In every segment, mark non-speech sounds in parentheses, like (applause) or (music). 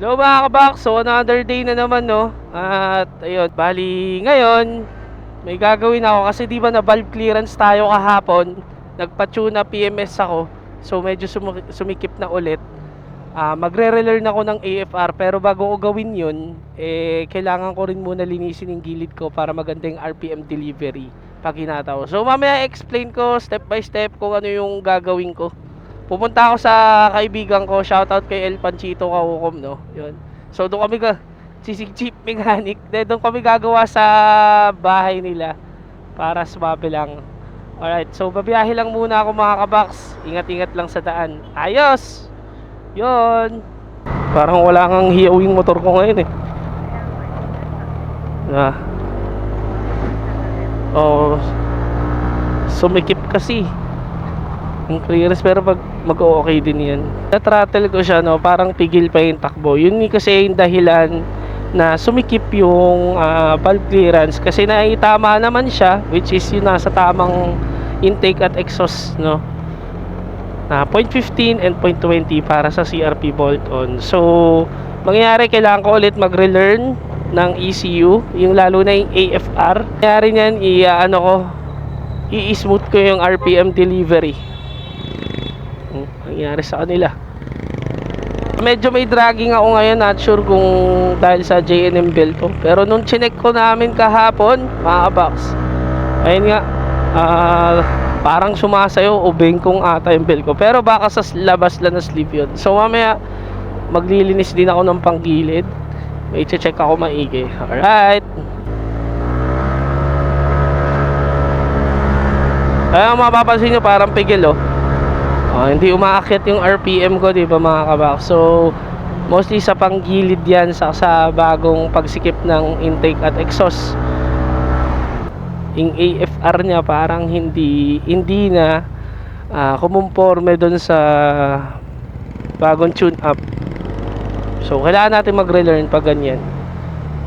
Hello mga kabak, so another day na naman no? At ayun, bali ngayon May gagawin ako kasi di ba na valve clearance tayo kahapon? Nagpa-tune na PMS ako. So medyo sumi- sumikip na ulit. Ah, Magre-relearn ako ng AFR Pero bago ko gawin yun eh, Kailangan ko rin muna linisin yung gilid ko Para maganda yung RPM delivery Pag hinataw. So mamaya explain ko step by step kung ano yung gagawin ko Pupunta ako sa kaibigan ko, shoutout kay El Panchito Kaukom, no? Yun. So doon kami ka si jeep mechanic, then doon kami gagawa sa bahay nila para sumabi lang. Alright, so babiyahe lang muna ako mga kabaks. Ingat-ingat lang sa daan. Ayos! Yun. Parang wala kang hiyawing motor ko ngayon eh. Ah. Oh. Sumikip kasi yung clearance pero pag mag-okay din yan na-throttle ko siya no? Parang pigil pa yung takbo. Yun kasi yung dahilan na sumikip yung ah, valve clearance kasi naitama naman siya which is yun nasa tamang intake at exhaust no? Na 0.15 and 0.20 para sa CRP bolt on. So mangyayari kailangan ko ulit mag-relearn ng ECU yung lalo na yung AFR mangyayari niyan i ah, ano ko i-smooth ko yung RPM delivery nangyari sa kanila. Medyo may dragging ako ngayon not sure kung dahil sa JNM belt to pero nung chinek ko namin kahapon mga box ayun nga ah, parang sumasayo o bengkong ata yung belt ko. Pero baka sa labas lang na sleeve yun. So mamaya maglilinis din ako ng panggilid. May check ako maigi. Alright. Kaya mapapansin nyo parang pigil oh Oh, hindi umaakyat yung RPM ko, 'di ba mga kabak? So, mostly sa panggilid 'yan sa sa bagong pagsikip ng intake at exhaust. Yung AFR niya parang hindi hindi na ah, kumumporme doon sa bagong tune up. So, kailangan natin mag-relearn pag ganyan.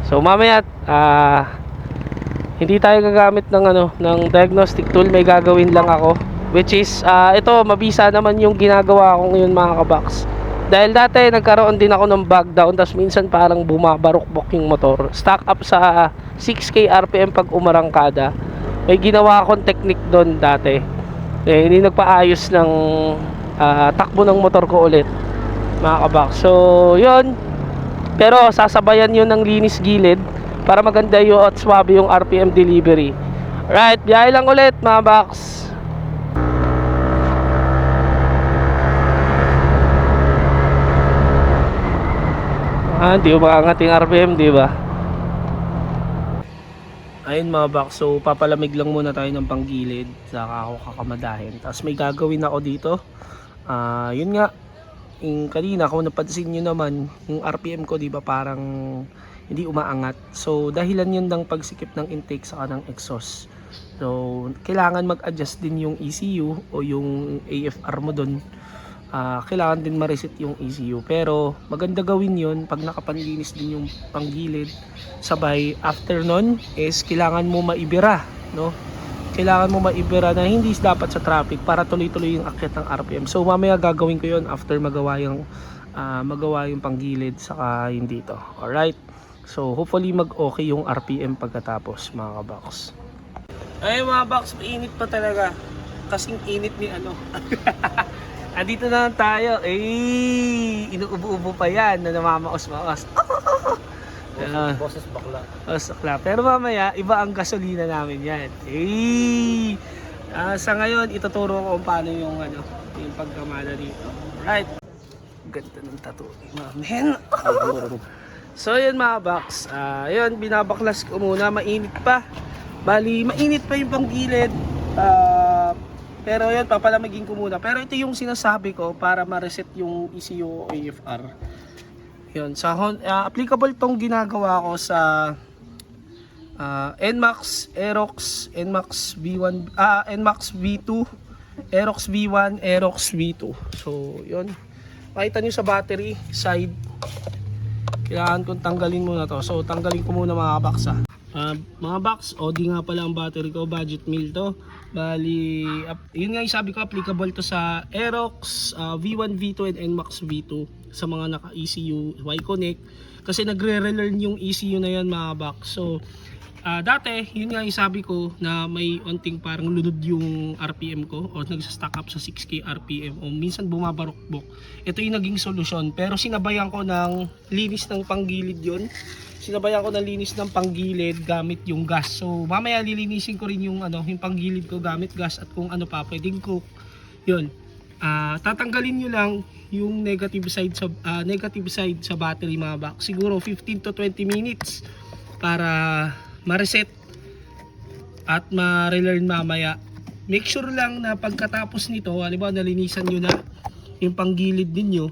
So, mamaya ah hindi tayo gagamit ng ano ng diagnostic tool, may gagawin lang ako which is ah, ito mabisa naman yung ginagawa ko ngayon mga kabaks. Dahil dati nagkaroon din ako ng bug down tapos minsan parang bumabarukbok yung motor. Stock up sa 6k RPM pag umarangkada. May ginawa akong technique doon dati. Eh, hindi nagpaayos ng ah, takbo ng motor ko ulit mga kabaks. So yun. Pero sasabayan yun ng linis gilid para maganda yung at swabe yung RPM delivery. Right biyahe lang ulit mga box Ah, di ba angat yung RPM, di ba? Ayun mga box, so papalamig lang muna tayo ng panggilid saka ako kakamadahin. Tapos may gagawin ako dito. Ah, yun nga. Yung kanina kung napansin niyo naman, yung RPM ko 'di ba parang hindi umaangat. So dahilan yun ng pagsikip ng intake saka ng exhaust. So kailangan mag-adjust din yung ECU o yung AFR mo doon ah, kailangan din ma-reset yung ECU. Pero maganda gawin yun pag nakapanlinis din yung panggilid. Sabay, after nun is kailangan mo maibira, no? Kailangan mo maibira na hindi dapat sa traffic para tuloy-tuloy yung akyat ng RPM. So mamaya gagawin ko yun after magawa yung ah, magawa yung panggilid saka yung dito. Alright? So hopefully mag-okay yung RPM pagkatapos mga kabox. Ay mga box, mainit pa talaga. Kasing init ni ano. (laughs) Andito na lang tayo. Eh, inuubo-ubo pa yan na namamaos-maos. (laughs) Ah, Boses bakla. oh, sakla. Pero mamaya, iba ang gasolina namin yan. Eh, ah, sa ngayon, ituturo ko kung paano yung, ano, yung pagkamala dito. Right. Ganda ng tattoo Mamen. (laughs) so, yun mga box. Ah, yun, binabaklas ko muna. Mainit pa. Bali, mainit pa yung panggilid. Ah, pero yun, papalamigin ko muna. Pero ito yung sinasabi ko para ma-reset yung ECU AFR. Yun, sa ah, applicable tong ginagawa ko sa ah, NMAX, Aerox, NMAX V1, ah, NMAX V2, Aerox V1, Aerox V2. So, yun. Makita nyo sa battery side. Kailangan kong tanggalin muna to. So, tanggalin ko muna mga box ah. Ah, mga box, OD nga pala ang battery ko, budget meal to. Bali, yun nga yung sabi ko, applicable to sa Aerox, ah, V1, V2, and NMAX V2. sa mga naka ECU Y-Connect kasi nagre-relearn yung ECU na yan mga box. So Ah, dati, yun nga yung sabi ko na may onting parang lunod yung RPM ko o nagsa-stack up sa 6k RPM o minsan bumabarokbok. Ito yung naging solusyon pero sinabayan ko ng linis ng panggilid yun. Sinabayan ko ng linis ng panggilid gamit yung gas. So mamaya lilinisin ko rin yung ano, yung panggilid ko gamit gas at kung ano pa pwedeng cook. Yun. Ah, tatanggalin nyo lang yung negative side sa ah, negative side sa battery mga box. Siguro 15 to 20 minutes para ma-reset at ma-relearn mamaya. Make sure lang na pagkatapos nito, halimbawa nalinisan nyo na yung panggilid ninyo,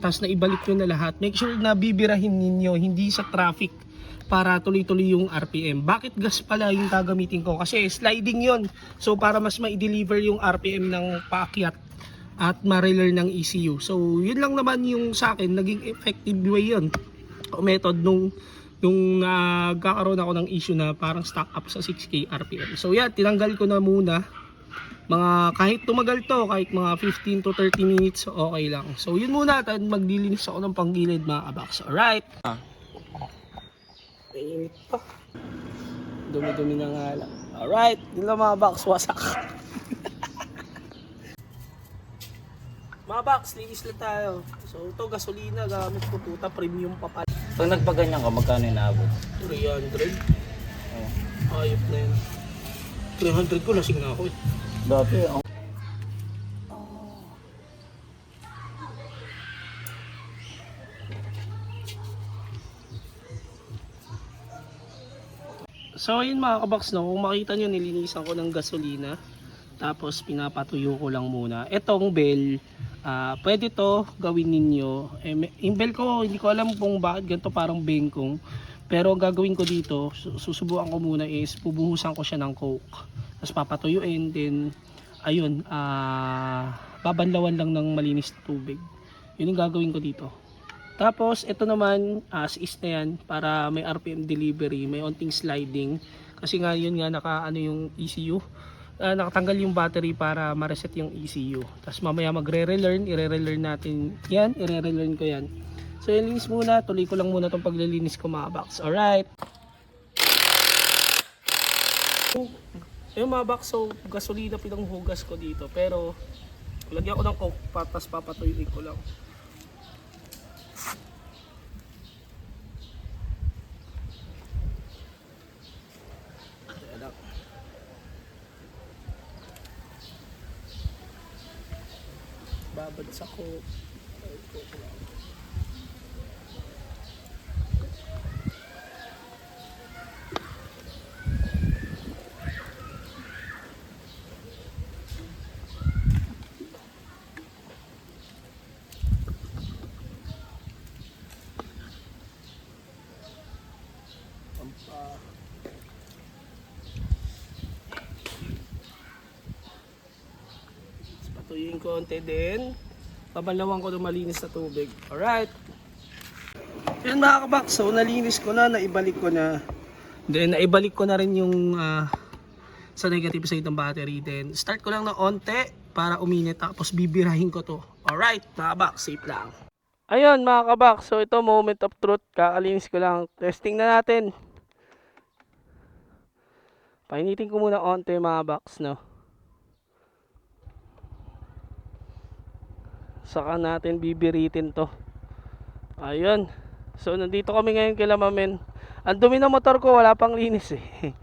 tapos na ibalik nyo na lahat, make sure na bibirahin ninyo, hindi sa traffic para tuloy-tuloy yung RPM. Bakit gas pala yung gagamitin ko? Kasi sliding yon So para mas ma-deliver yung RPM ng paakyat at ma-relearn ng ECU. So yun lang naman yung sa akin, naging effective way yun. O method nung nung nagkakaroon ako ng issue na parang stock up sa 6k RPM. So yan, tinanggal ko na muna. Mga kahit tumagal to, kahit mga 15 to 30 minutes, okay lang. So yun muna, at maglilinis ako ng panggilid mga kabox. Alright. Mainit pa. Dumi-dumi na nga lang. Alright, yun lang mga box, wasak. mga box, linis lang tayo. So ito, gasolina, gamit ko tuta, premium pa pala. Pag nagpaganyan ka, magkano inaabot? 300. Oh. Ayop na yun. 300 ko, lasing na ako eh. Dati, ang So ayun mga kabox no, kung makita nyo nilinisan ko ng gasolina tapos pinapatuyo ko lang muna. Etong bell, ah, pwede to gawin ninyo. Eh, bell ko, hindi ko alam kung bakit ganito parang bengkong. Pero gagawin ko dito, su- susubukan ko muna is pubuhusan ko siya ng coke. Tapos papatuyuin, then ayun, ah, babanlawan lang ng malinis na tubig. Yun yung gagawin ko dito. Tapos, ito naman, as is na yan, para may RPM delivery, may onting sliding. Kasi nga, yun nga, naka, ano yung ECU. Ah, nakatanggal yung battery para ma-reset yung ECU. Tapos mamaya magre-relearn, ire-relearn natin yan, ire-relearn ko yan. So, yung muna, tuloy ko lang muna itong paglilinis ko mga box. Alright. Yung mga box, so gasolina pinanghugas ko dito. Pero, lagyan ko ng coke, patas papatuyuin ko lang. Ayan lang. Babagsak ko. Tapos Patuyuin ko onte din. Babalawan ko ng malinis na tubig. Alright. Yan mga kabak. So nalinis ko na, naibalik ko na. Then naibalik ko na rin yung ah, sa negative side ng battery. Then start ko lang ng onte para uminit. Tapos bibirahin ko to. Alright mga kabak. Safe lang. Ayun mga kabak. So ito moment of truth. Kakalinis ko lang. Testing na natin. Painitin ko muna onte mga box, no? Saka natin bibiritin to. Ayun. So, nandito kami ngayon kila Mamen. Ang dumi ng motor ko, wala pang linis eh. (laughs)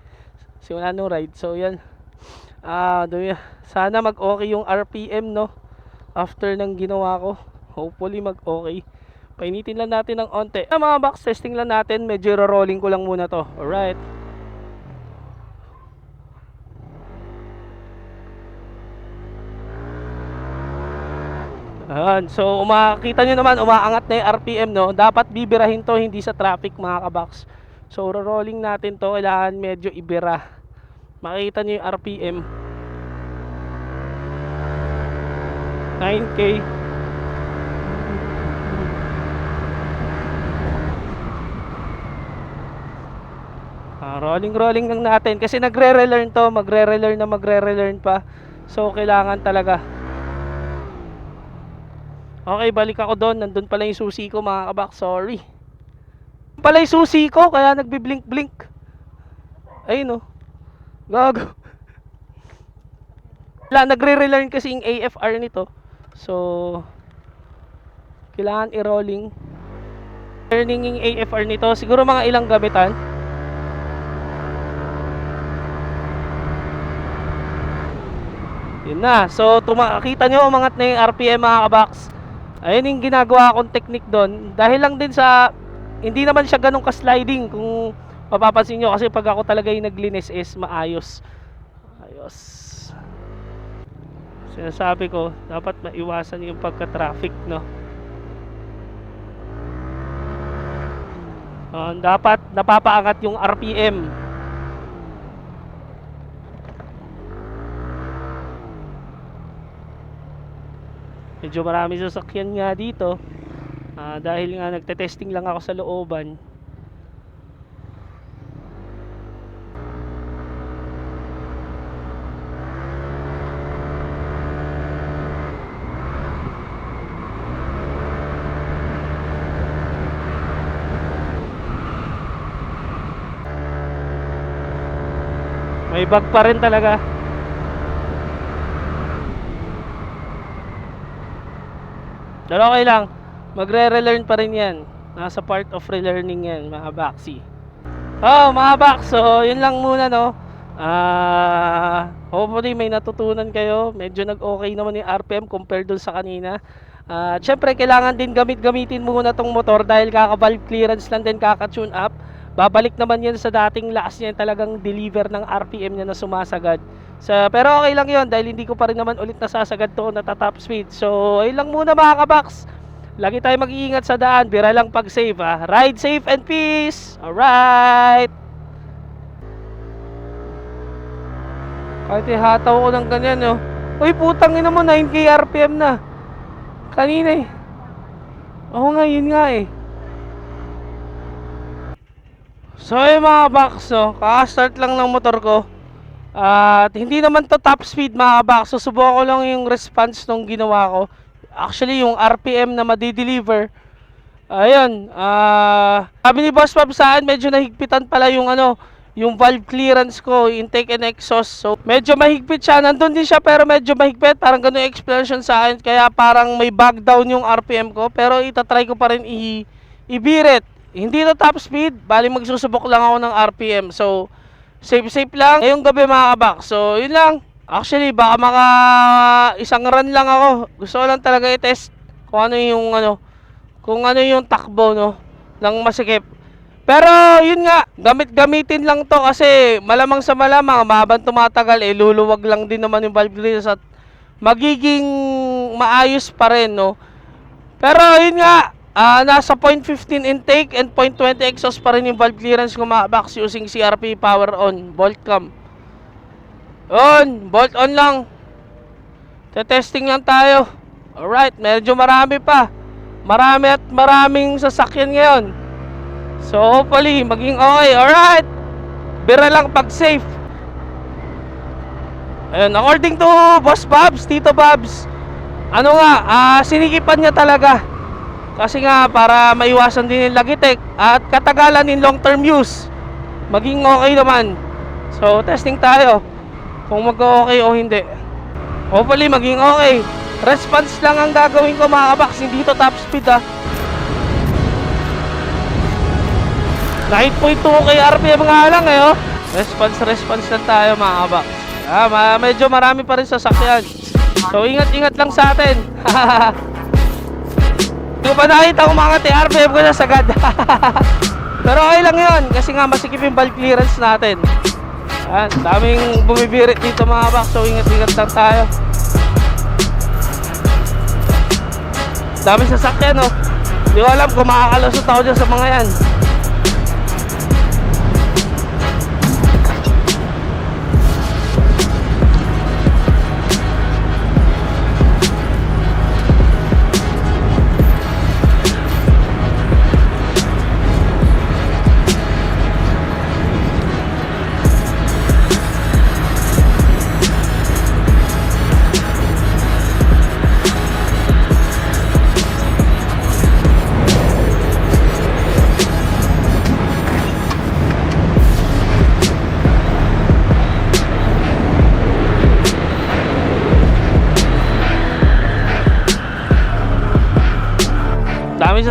Simula nung ride. So, yan. Ah, dumi. Sana mag-okay yung RPM, no? After ng ginawa ko. Hopefully mag-okay. Painitin lang natin ng onte. Ah, mga box testing lang natin. Medyo rolling ko lang muna to. Alright. Ayan. So, makikita nyo naman, umaangat na yung RPM, no? Dapat bibirahin to, hindi sa traffic, mga kabox. So, rolling natin to, kailangan medyo ibira. Makikita nyo yung RPM. 9K. Ah, rolling rolling lang natin kasi nagre-relearn to, magre-relearn na magre-relearn pa. So kailangan talaga Okay, balik ako doon. Nandun pala yung susi ko mga kabak. Sorry. Pala yung susi ko, kaya nagbi-blink-blink. Ayun oh. Gago. (laughs) Wala, nagre-relearn kasi yung AFR nito. So, kailangan i-rolling. Learning yung AFR nito. Siguro mga ilang gamitan. Yun na. So, tumakita nyo, umangat na yung RPM mga kabox. Ayun yung ginagawa kong technique doon. Dahil lang din sa, hindi naman siya ganun ka-sliding kung mapapansin nyo. Kasi pag ako talaga yung naglinis is maayos. Ayos. Sinasabi ko, dapat maiwasan yung pagka-traffic, no? Ah, dapat napapaangat yung RPM. Medyo marami sasakyan nga dito. Ah, dahil nga nagte-testing lang ako sa looban. May bag pa rin talaga. Pero okay lang. Magre-relearn pa rin yan. Nasa part of relearning yan, mga baksi. Oh, mga baks. So, yun lang muna, no? Ah, hopefully may natutunan kayo. Medyo nag-okay naman yung RPM compared dun sa kanina. Ah, syempre kailangan din gamit-gamitin muna tong motor dahil kaka-valve clearance lang din kaka-tune up. Babalik naman yan sa dating lakas niya talagang deliver ng RPM niya na sumasagad. So, pero okay lang yon dahil hindi ko pa rin naman ulit nasasagad to na top speed. So, ayun lang muna mga kabaks. Lagi tayo mag-iingat sa daan. Bira lang pag-save ah. Ride safe and peace. Alright. Kahit ihataw ko ng ganyan, no. Uy, putang ina mo, 9k RPM na. Kanina eh. Oo nga, yun nga eh. So, yung mga box, no, kaka-start lang ng motor ko. At hindi naman to top speed mga box. So, subukan ko lang yung response nung ginawa ko. Actually, yung RPM na madi-deliver. Ayun, ah, sabi ni Boss Bob sa akin, medyo nahigpitan pala yung ano, yung valve clearance ko, intake and exhaust. So, medyo mahigpit siya. Nandun din siya pero medyo mahigpit. Parang ganun explanation sa akin. Kaya parang may bag down yung RPM ko. Pero itatry ko pa rin i- ibirit. Hindi to top speed. Bali magsusubok lang ako ng RPM. So, safe safe lang. Ngayong gabi mga kabak. So, yun lang. Actually, baka maka isang run lang ako. Gusto ko lang talaga i-test kung ano yung ano, kung ano yung takbo no ng masikip. Pero yun nga, gamit-gamitin lang to kasi malamang sa malamang mahabang tumatagal eh luluwag lang din naman yung valve at magiging maayos pa rin no. Pero yun nga, ah, nasa 0.15 intake and 0.20 exhaust pa rin yung valve clearance box using CRP power on bolt cam. On, bolt on lang. Te-testing lang tayo. Alright, medyo marami pa. Marami at maraming sasakyan ngayon. So hopefully maging okay. Alright. Bira lang pag safe. Ayun, according to Boss Babs, Tito Babs, ano nga, ah, sinikipan niya talaga. Kasi nga para maiwasan din yung lagitek at katagalan in long term use. Maging okay naman. So testing tayo kung mag-okay o hindi. Hopefully maging okay. Response lang ang gagawin ko mga kabaks, hindi to top speed ah. 9.2 kay RPM nga lang eh oh. Response, response lang tayo mga kabaks. Ah, medyo marami pa rin sasakyan. So ingat-ingat lang sa atin. (laughs) Hindi ko pa nakita kung mga ko na sagad. (laughs) Pero okay lang yun kasi nga masikip yung valve clearance natin. Yan, daming bumibirit dito mga kabaks. So ingat-ingat lang tayo. Dami sasakyan, no? Hindi ko alam kung makakalusot ako dyan sa mga yan.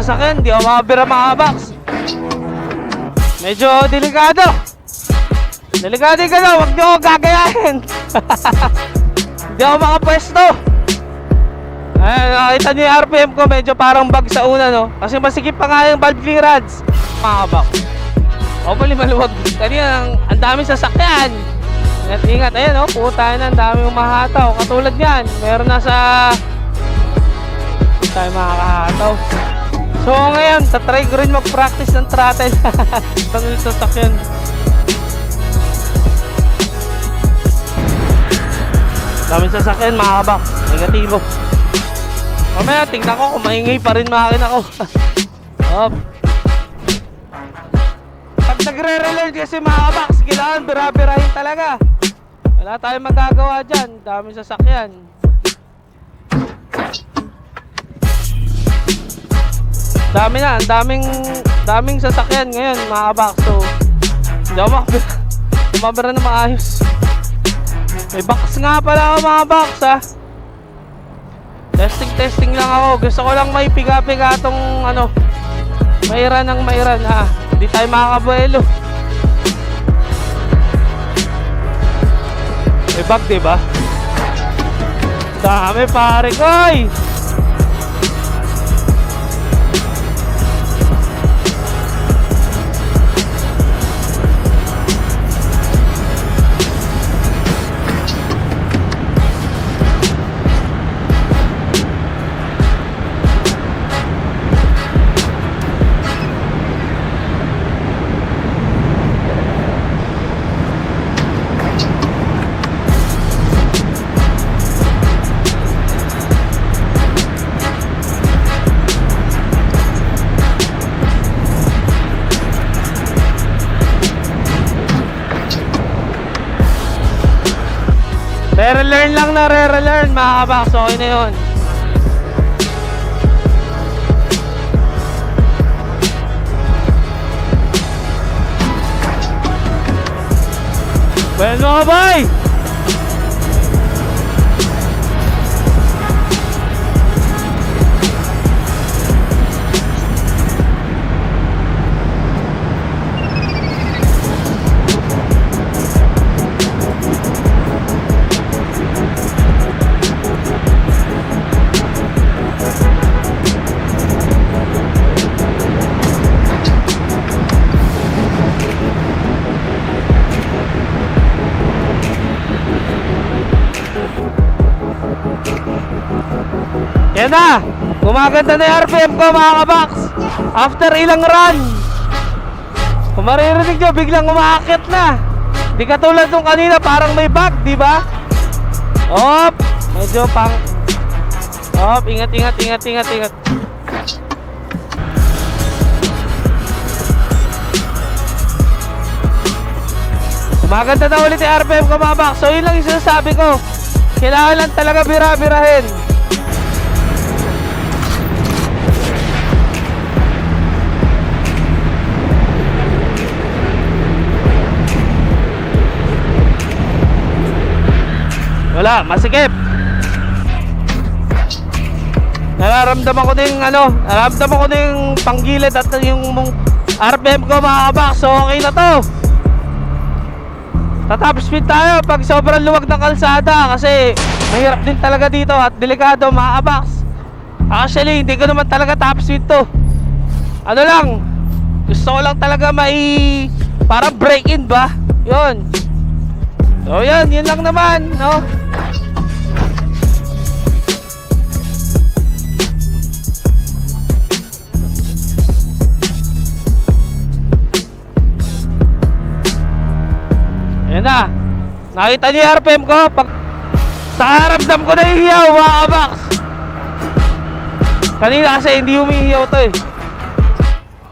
Sasakyan, di ako makabira mga box. Medyo delikado. Delikado ka na, huwag niyo ako gagayahin. (laughs) Hindi ako makapwesto. Ay, nakita niyo yung RPM ko, medyo parang bag sa una, no? Kasi masikip pa nga yung valve clearance. Mga box. Mali maluwag. Kanina, ang dami sasakyan. Ingat, ingat. Ayan, oh, puta na, ang dami umahataw. Katulad yan, meron na sa... Hindi tayo makakahataw. So, ngayon, tatry ko rin mag-practice ng throttle. (laughs) Itong sasakyan. Daming sasakyan, mga kabak. Negatibo. Mamaya, tingnan ko kung maingay pa rin makina ko. Up. (laughs) Pag nagre-reload kasi mga kabaks, kailangan bira-birahin talaga. Wala tayong magagawa dyan. Daming sasakyan. Dami na, ang daming daming sasakyan ngayon mga kabaks. So, hindi ako makabira. (laughs) Kumabira na maayos. May box nga pala ako mga box ha. Testing testing lang ako. Gusto ko lang may piga-piga tong ano. Mairan ng mairan ha. Hindi tayo makakabuelo. May bag diba? Dami pare ko lang na re-relearn mga kabaks. Okay na yun. Well mga boy! Yan na! Gumaganda na yung RPM ko mga kabaks! After ilang run! Kung maririnig nyo, biglang umaakit na! Di katulad nung kanina, parang may bug, di ba? Op! Medyo pang... Op, ingat, ingat, ingat, ingat, ingat. Gumaganda na ulit yung RPM ko mga kabaks. So yun lang yung sinasabi ko. Kailangan lang talaga bira-birahin. Wala, masikip. Nararamdaman ko yung ano, nararamdaman ko yung panggilid at yung RPM ko mga kabak. So okay na to. Tatap speed tayo pag sobrang luwag ng kalsada kasi mahirap din talaga dito at delikado mga kabaks. Actually, hindi ko naman talaga top speed to. Ano lang, gusto ko lang talaga mai para break in ba? Yun. So yun, yun lang naman, no? Ayan na. Nakita niyo yung RPM ko? Pag sa haramdam ko na ihiyaw, mga kabaks. Kanina kasi hindi humihiyaw to eh.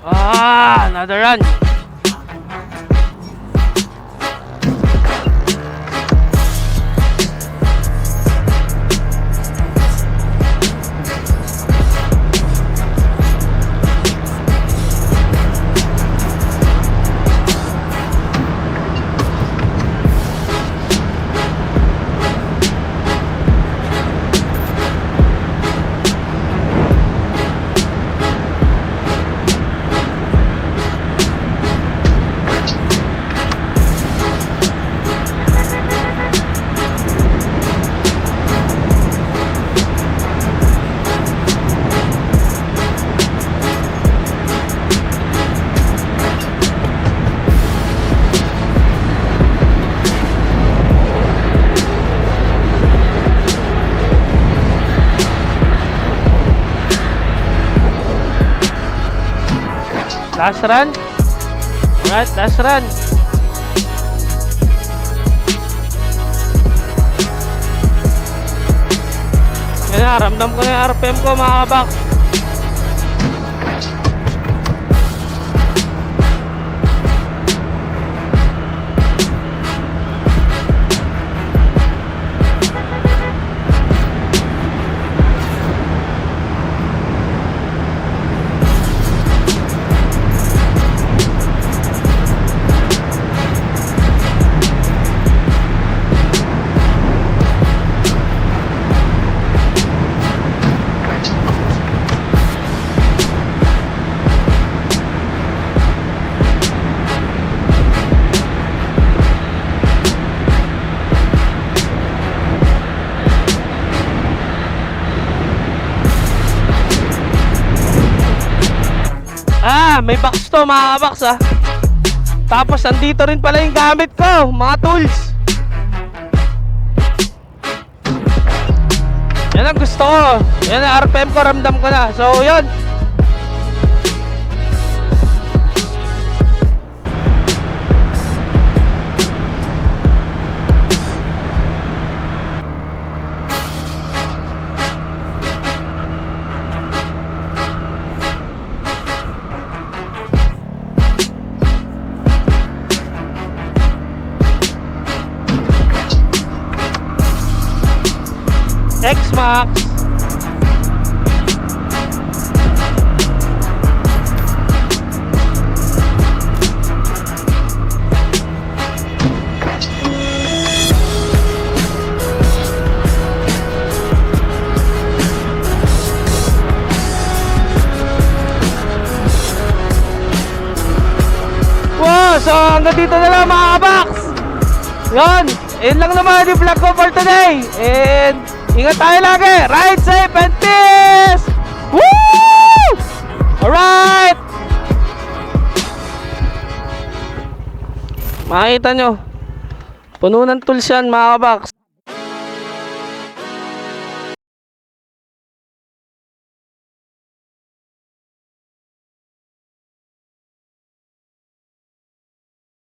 Ah, another run. Last run. Alright, last run. Na, ramdam ko na yung RPM ko mga kabak. Mga kabox ah. Tapos andito rin pala yung gamit ko, mga tools. Yan ang gusto ko. Yan ang RPM ko, ramdam ko na. So, yun. So hanggang dito na lang mga kabox. Yun, yun lang naman yung vlog ko for today. And ingat tayo lagi. Ride safe and peace! Woo! Alright! Makikita nyo, puno ng tools yan mga kabox.